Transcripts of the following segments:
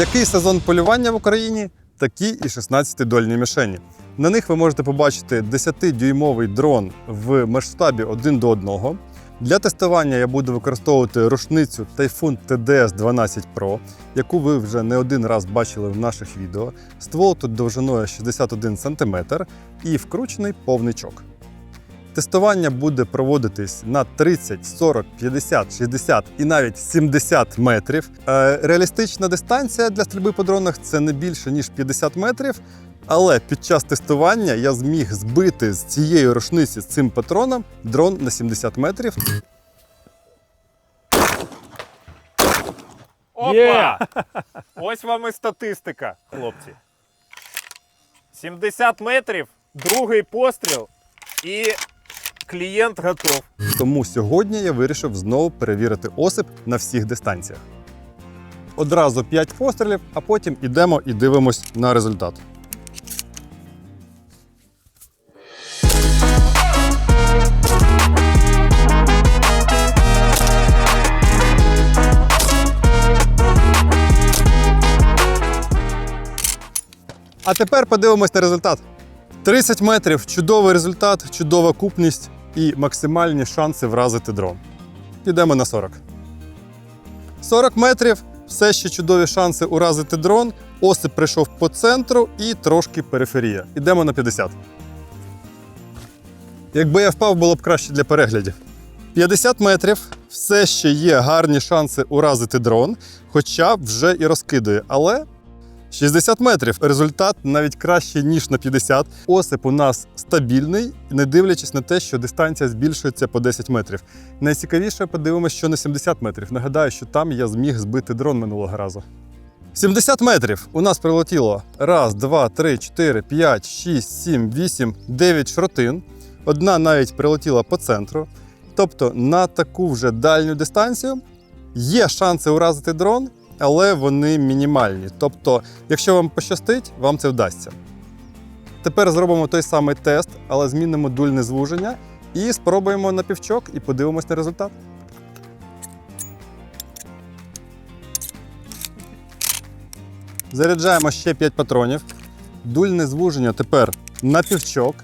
Який сезон полювання в Україні? Такі і 16-дольні мішені. На них ви можете побачити 10-дюймовий дрон в масштабі 1 до 1. Для тестування я буду використовувати рушницю Typhoon TDS 12 Pro, яку ви вже не один раз бачили в наших відео. Ствол тут довжиною 61 см і вкручений повничок. Тестування буде проводитись на 30, 40, 50, 60 і навіть 70 метрів. Е, Реалістична дистанція для стрільби по дронах це не більше ніж 50 метрів. Але під час тестування я зміг збити з цієї рушниці з цим патроном дрон на 70 метрів. Опа! Є! Ось вам і статистика, хлопці. 70 метрів, другий постріл, і клієнт готов. Тому сьогодні я вирішив знову перевірити осип на всіх дистанціях. Одразу 5 пострілів, а потім ідемо і дивимось на результат. А тепер подивимось на результат. 30 метрів чудовий результат, чудова купність і максимальні шанси вразити дрон. Підемо на 40. 40 метрів все ще чудові шанси уразити дрон. Осип прийшов по центру і трошки периферія. Ідемо на 50. Якби я впав, було б краще для переглядів. 50 метрів все ще є гарні шанси уразити дрон, хоча вже і розкидує. Але 60 метрів. Результат навіть краще, ніж на 50. Осип у нас стабільний, не дивлячись на те, що дистанція збільшується по 10 метрів. Найцікавіше подивимося, що на 70 метрів. Нагадаю, що там я зміг збити дрон минулого разу. 70 метрів у нас прилетіло раз, два, три, чотири, п'ять, шість, сім, вісім, дев'ять шротин. Одна навіть прилетіла по центру. Тобто на таку вже дальню дистанцію є шанси уразити дрон, але вони мінімальні. Тобто, якщо вам пощастить, вам це вдасться. Тепер зробимо той самий тест, але змінимо дульне звуження і спробуємо на півчок і подивимось на результат. Заряджаємо ще 5 патронів. Дульне звуження тепер на півчок.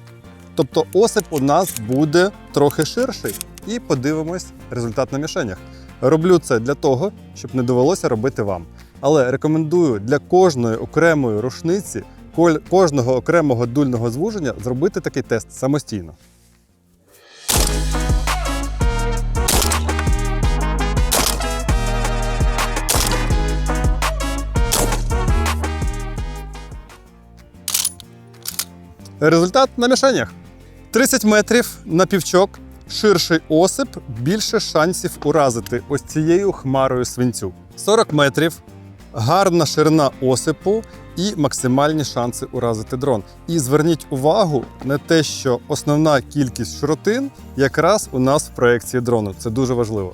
Тобто осип у нас буде трохи ширший. І подивимось результат на мішенях. Роблю це для того, щоб не довелося робити вам. Але рекомендую для кожної окремої рушниці, кожного окремого дульного звуження зробити такий тест самостійно. Результат на мішенях. 30 метрів на півчок, ширший осип, більше шансів уразити ось цією хмарою свинцю. 40 метрів, гарна ширина осипу і максимальні шанси уразити дрон. І зверніть увагу на те, що основна кількість шротин якраз у нас в проекції дрону. Це дуже важливо.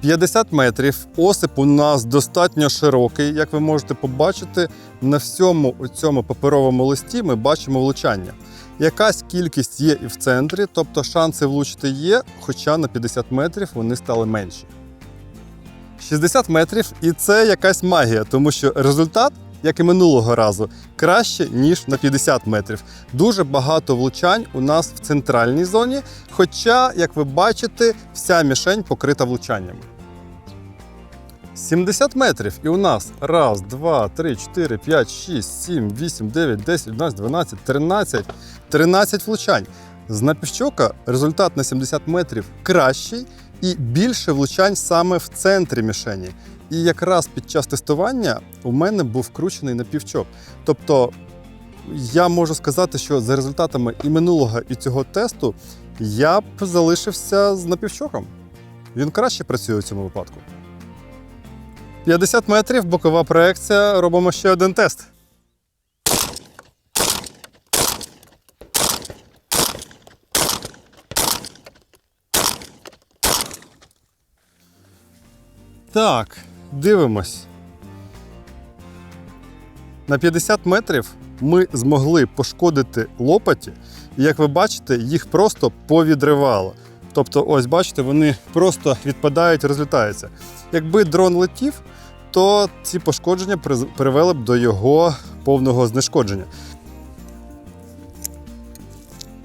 50 метрів. Осип у нас достатньо широкий. Як ви можете побачити, на всьому цьому паперовому листі ми бачимо влучання. Якась кількість є і в центрі, тобто шанси влучити є, хоча на 50 метрів вони стали менші. 60 метрів, і це якась магія, тому що результат, як і минулого разу, краще, ніж на 50 метрів. Дуже багато влучань у нас в центральній зоні, хоча, як ви бачите, вся мішень покрита влучаннями. 70 метрів, і у нас раз, два, три, чотири, п'ять, шість, сім, вісім, дев'ять, десять, 11, 12, 13, 13 влучань. З напівчока результат на 70 метрів кращий і більше влучань саме в центрі мішені. І якраз під час тестування у мене був вкручений напівчок. Тобто я можу сказати, що за результатами і минулого, і цього тесту я б залишився з напівчоком. Він краще працює у цьому випадку. 50 метрів, бокова проекція. Робимо ще один тест. Так, дивимось. На 50 метрів ми змогли пошкодити лопаті, і як ви бачите, їх просто повідривало. Тобто, ось бачите, вони просто відпадають, розлітаються. Якби дрон летів, то ці пошкодження привели б до його повного знешкодження.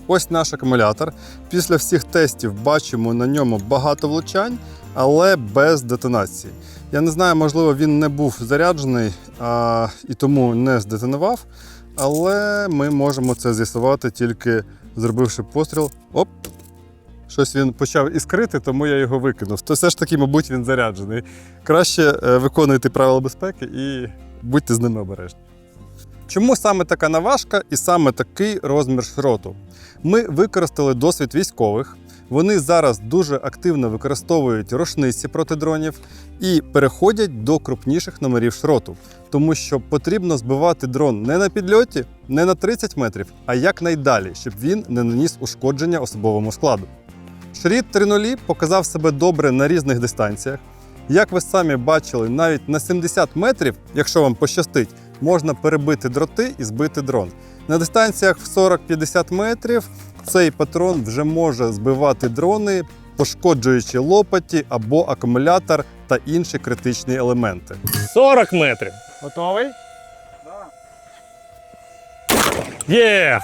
Ось наш акумулятор. Після всіх тестів бачимо на ньому багато влучань, але без детонації. Я не знаю, можливо, він не був заряджений а, і тому не здетонував. Але ми можемо це з'ясувати тільки зробивши постріл. Оп! Щось він почав іскрити, тому я його викинув. То все ж таки, мабуть, він заряджений. Краще е, виконуйте правила безпеки і будьте з ними обережні. Чому саме така наважка і саме такий розмір шроту? Ми використали досвід військових. Вони зараз дуже активно використовують рушниці проти дронів і переходять до крупніших номерів шроту, тому що потрібно збивати дрон не на підльоті, не на 30 метрів, а якнайдалі, щоб він не наніс ушкодження особовому складу. Шріт 3.0 показав себе добре на різних дистанціях. Як ви самі бачили, навіть на 70 метрів, якщо вам пощастить, можна перебити дроти і збити дрон. На дистанціях в 40-50 метрів цей патрон вже може збивати дрони, пошкоджуючи лопаті або акумулятор та інші критичні елементи. 40 метрів. Готовий? Є!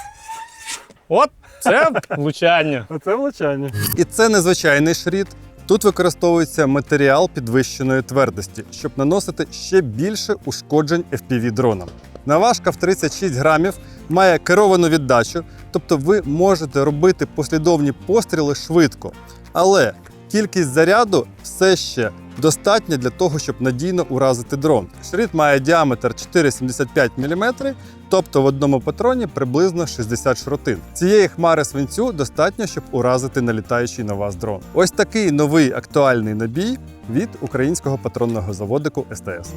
От це влучання. Оце влучання. І це незвичайний шріт. Тут використовується матеріал підвищеної твердості, щоб наносити ще більше ушкоджень FPV дронам. Наважка в 36 грамів має керовану віддачу, тобто ви можете робити послідовні постріли швидко. Але кількість заряду все ще достатня для того, щоб надійно уразити дрон. Шрит має діаметр 4,75 мм, тобто в одному патроні приблизно 60 шротин. Цієї хмари свинцю достатньо, щоб уразити налітаючий на вас дрон. Ось такий новий актуальний набій від українського патронного заводику СТС.